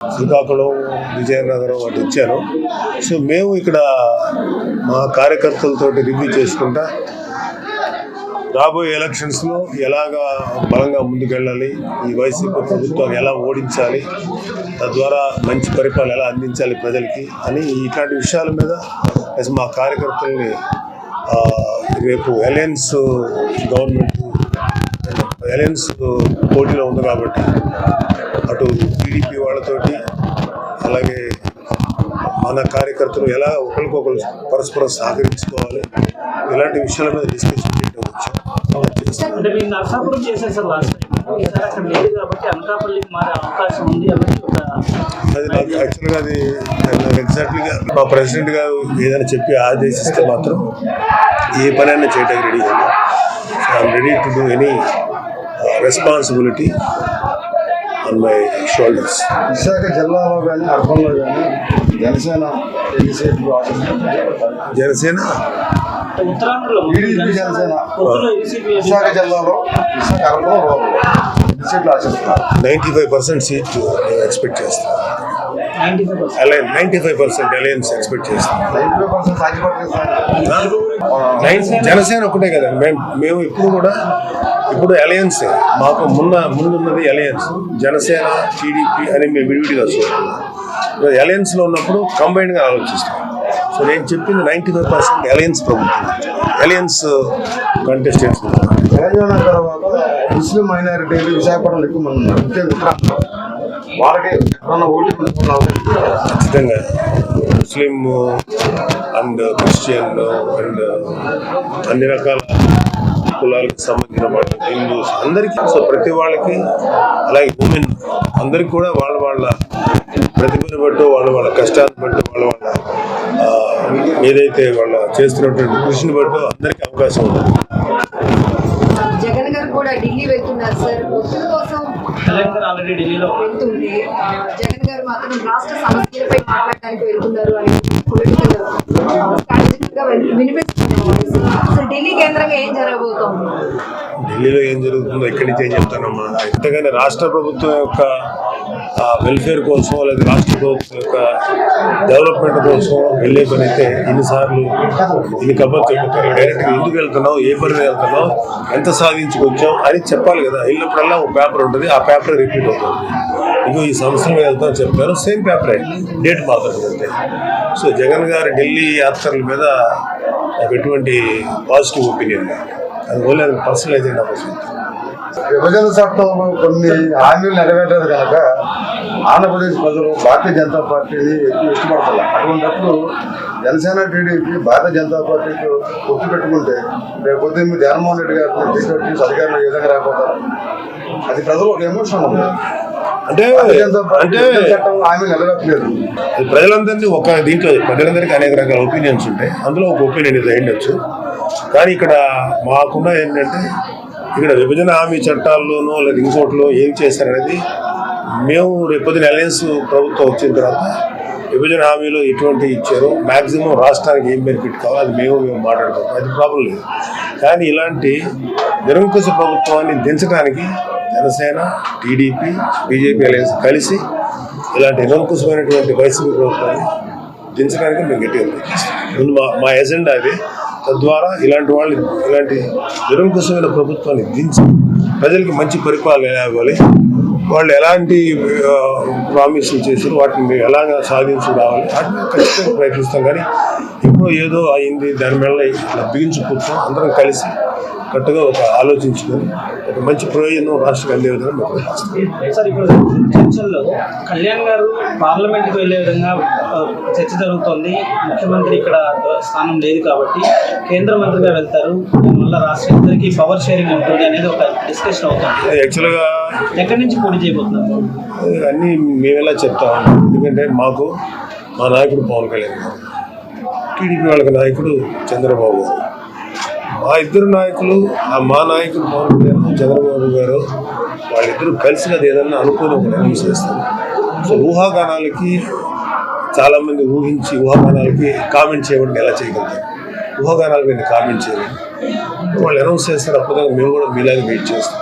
శ్రీకాకుళం విజయనగరం అటు ఇచ్చారు సో మేము ఇక్కడ మా కార్యకర్తలతో రివ్యూ చేసుకుంటా రాబోయే ఎలక్షన్స్లో ఎలాగా బలంగా ముందుకెళ్ళాలి ఈ వైసీపీ ప్రభుత్వాన్ని ఎలా ఓడించాలి తద్వారా మంచి పరిపాలన ఎలా అందించాలి ప్రజలకి అని ఇట్లాంటి విషయాల మీద ప్లస్ మా కార్యకర్తల్ని రేపు అలయన్స్ గవర్నమెంట్ అలయన్స్ పోటీలో ఉంది కాబట్టి అటు టీడీపీ వాళ్ళతోటి అలాగే మన కార్యకర్తలు ఎలా ఒకరికొకరు పరస్పరం సహకరించుకోవాలి? ఇలాంటి విషయాల మీద డిస్కషన్ చేయడం అది నాకు యాక్చువల్గా అది నాకు ఎగ్జాక్ట్లీగా మా ప్రెసిడెంట్ గారు ఏదైనా చెప్పి ఆదేశిస్తే మాత్రం ఏ పనైనా చేయడానికి ready I'm ready to do any responsibility on my shoulders Visakha జిల్లాలో కానీ అర్బన్లో కానీ జనసేన ఎన్ని సీట్లు జనసేన? టీడీపీ జనసేన. సీట్లు విశాఖ జిల్లాలో విశాఖ అర్బన్లో ఎన్ని సీట్లు ఆశిస్తున్నారు ninety five percent seat expect చేస్తాను ninety five percent alliance ninety five percent alliance expect nine Janasena ఒకటే కదా. మేము మేము ఇప్పుడు కూడా ఇప్పుడు అలయన్స్ మాకు మున్న ముందున్నది అలయన్స్ జనసేన టీడీపీ అని మేము విడివిడిగా చూస్తున్నాం. అలయన్స్లో ఉన్నప్పుడు కంబైన్గా ఆలోచిస్తాం. సో నేను చెప్పింది నైంటీ ఫైవ్ పర్సెంట్ అలయన్స్ ప్రభుత్వం అలయన్స్ కంటెస్టెంట్స్ తెలంగాణ తర్వాత ముస్లిం మైనారిటీలు విశాఖపట్నంలో ఎక్కువ మంది ఉన్నారు. వాళ్ళకి ఎక్కడన్నా ఓటు ఖచ్చితంగా. ముస్లిం అండ్ క్రిస్టియన్ అండ్ అన్ని రకాల కులాలకు సంబంధించిన వాళ్ళు హిందూస్ అందరికీ సో ప్రతి వాళ్ళకి అలాగే ఉమెన్ అందరికి కూడా వాళ్ళ వాళ్ళ ప్రతిభను బట్టి వాళ్ళ వాళ్ళ కష్టాన్ని బట్టి వాళ్ళ వాళ్ళ ఏదైతే వాళ్ళ చేస్తున్నటువంటి కృషిని బట్టి అందరికీ అవకాశం ఉంది కూడా ఢిల్లీ వెళ్తున్నారు సార్ ఒత్తిడి కోసం వెళ్తుంది. జగన్ గారు మాత్రం రాష్ట్ర సమస్యలపై మాట్లాడడానికి వెళ్తున్నారు అని పొలిటికల్ స్ట్రాటజిక్గా విని- వినిపిస్తుంది. వాయిస్. అసలు ఢిల్లీ కేంద్రంగా ఏం జరగబోతోంది? ఢిల్లీలో ఏం జరుగుతుందో ఇక్కడి నుంచి ఏం చెప్తానమ్మా? ఎంతగానే రాష్ట్ర ప్రభుత్వం యొక్క వెల్ఫేర్ కోసం లేదా రాష్ట్ర ప్రభుత్వం యొక్క డెవలప్మెంట్ కోసం వెళ్ళే పని అయితే ఇన్నిసార్లు ఇన్ని కబర్ చెబుతారు డైరెక్ట్గా ఎందుకు వెళ్తున్నావు? ఏ పని వెళ్తున్నావు? ఎంత సాధించుకొచ్చాం అని చెప్పాలి కదా. వెళ్ళినప్పుడల్లా ఒక పేపర్ ఉంటుంది. ఆ పేపర్ రిపీట్ అవుతుంది. ఇదిగో ఈ సంవత్సరం వెళ్తామని చెప్పారు. చెప్తారు సేమ్ పేపరే డేట్ మాత్రం అంతే. సో జగన్ గారి ఢిల్లీ యాత్రల మీద నాకు ఎటువంటి పాజిటివ్ ఒపీనియన్ లేదు. అది ఓన్లీ అది పర్సనల్ ఏజెండా కోసం. విభజన చట్టంలో కొన్ని హామీలు నెరవేరలేదు కనుక ఆంధ్రప్రదేశ్ ప్రజలు భారతీయ జనతా పార్టీని ఎక్కువ ఇష్టపడతారు అటువంటిప్పుడు జనసేన టీడీపీ భారతీయ జనతా పార్టీకి పొత్తు పెట్టుకుంటే రేపు పొద్దున్న జగన్మోహన్ రెడ్డి గారిని తీసుకొచ్చి అధికారులు ఏ విధంగా రాకపోతారు? అది ప్రజలు ఒక ఎమోషన్ ఉంది. అంటే అంటే ప్రజలందరినీ ఒక దీంట్లో ప్రజలందరికీ అనేక రకాల ఒపీనియన్స్ ఉంటాయి. అందులో ఒక ఒపీనియన్ ఇది అయ్యుండొచ్చు కానీ ఇక్కడ మాకున్న ఏంటంటే ఇక్కడ విభజన హామీ చట్టాల్లోనో లేదా ఇంకోటిలో ఏం చేశారనేది మేము రేపొద్దున అలయన్స్ ప్రభుత్వం వచ్చిన తర్వాత విభజన హామీలో ఎటువంటి ఇచ్చారో మాక్సిమం రాష్ట్రానికి ఏం బెనిఫిట్ కావాలో అది మేము మేము మాట్లాడుకుంటాం. అది ప్రాబ్లం లేదు. కానీ ఇలాంటి నిరంకుశ ప్రభుత్వాన్ని దించడానికి జనసేన టీడీపీ బీజేపీ అలయన్స్ కలిసి ఇలాంటి నిరంకుశమైనటువంటి వైసీపీ ప్రభుత్వాన్ని దించడానికి మేము గట్టిగా ముందు మా మా ఎజెండా అది. తద్వారా ఇలాంటి వాళ్ళు ఇలాంటి నిరంకుశమైన ప్రభుత్వాన్ని దించి ప్రజలకి మంచి పరిపాలన ఇవ్వాలి. వాళ్ళు ఎలాంటి ప్రామిసులు చేసారు వాటిని మేము ఎలా సాధించి రావాలి వాటిని ఖచ్చితంగా ప్రయత్నిస్తాం. కానీ ఇప్పుడు ఏదో అయింది దాని మీద ఇలా బిగించుకుంటాం అందరం కలిసి కట్టుగా ఒక ఆలోచించుకొని ఒక మంచి ప్రయోజనం రాష్ట్రం అందే విధంగా మేము సార్ ఇప్పుడు చర్చల్లో కళ్యాణ్ గారు పార్లమెంట్కి వెళ్ళే విధంగా చర్చ జరుగుతోంది. ముఖ్యమంత్రి ఇక్కడ స్థానం లేదు కాబట్టి కేంద్ర మంత్రిగా వెళ్తారు. దీనివల్ల రాష్ట్రానికి పవర్ షేరింగ్ ఉంటుంది అనేది ఒక డిస్కషన్ అవుతుంది. యాక్చువల్గా ఎక్కడి నుంచి పోటీ చేయబోతున్నారు? అన్నీ మేమెలా చెప్తాం. ఎందుకంటే మాకు మా నాయకుడు పవన్ కళ్యాణ్ గారు టీడీపీ వాళ్ళకి నాయకుడు చంద్రబాబు గారు. మా ఇద్దరు నాయకులు ఆ మా నాయకులు పవన్ కళ్యాణ్ చంద్రబాబు గారు వాళ్ళిద్దరూ కలిసినది ఏదన్నా అనుకుని ఒక నిర్ణయం చేస్తారు. సో ఊహాగానాలకి చాలామంది ఊహించి ఊహాగానాలకి కామెంట్ చేయబడి ఎలా చేయగలుగుతారు? ఊహాగానాలకి నేను కామెంట్ చేయలేదు వాళ్ళు అనౌన్స్ చేస్తారు అప్పుడు మేము కూడా మీలాగే వెయిట్ చేస్తాం.